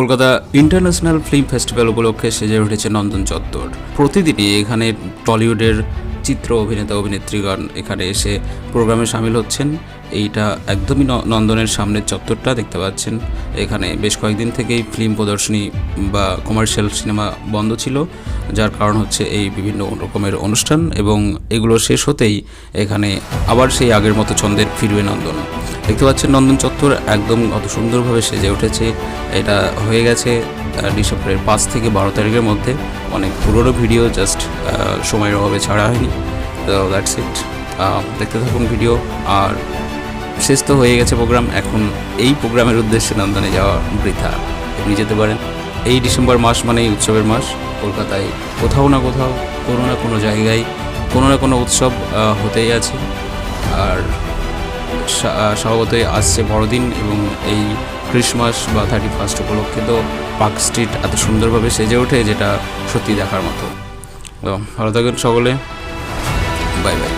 Kolkata international film festival উপলক্ষে সেজে উঠেছে নন্দন চত্বর। প্রতিদিনই এখানে টলিউডের চিত্র অভিনেতা, অভিনেত্রীগণ এখানে এসে প্রোগ্রামে সামিল হচ্ছেন। এইটা একদমই নন্দনের সামনের চত্বরটা দেখতে পাচ্ছেন। এখানে বেশ কয়েকদিন থেকেই ফিল্ম প্রদর্শনী বা কমার্শিয়াল সিনেমা বন্ধ ছিল, যার কারণ হচ্ছে এই বিভিন্ন রকমের অনুষ্ঠান এবং এগুলো শেষ হতেই এখানে আবার সেই আগের মতো ছন্দের ফিরবে নন্দন। দেখতে পাচ্ছেন নন্দন চত্বর একদম অত সুন্দরভাবে সেজে উঠেছে। এটা হয়ে গেছে ডিসেম্বরের পাঁচ থেকে বারো তারিখের মধ্যে। অনেক পুরনো ভিডিও, জাস্ট সময়ের অভাবে ছাড়া হয়নি। তো দ্যাটস ইট দেখতে থাকুন ভিডিও, আর শেষ তো হয়ে গেছে প্রোগ্রাম এখন এই প্রোগ্রামের উদ্দেশ্যে নন্দনে যাওয়া বৃথা। আপনি যেতে পারেন। এই ডিসেম্বর মাস মানেই উৎসবের মাস। কলকাতায় কোথাও না কোথাও কোনো না কোনো জায়গায় কোনো না কোনো উৎসব হতেই আছে। আর স্বা- স্বভাবতই আসছে বড়দিন এবং এই ক্রিসমাস বা থার্টি ফার্স্ট উপলক্ষে তো পার্ক স্ট্রিট এত সুন্দরভাবে সেজে ওঠে যেটা সত্যি দেখার মতো। ভালো থাকবেন সকলে। Bye bye.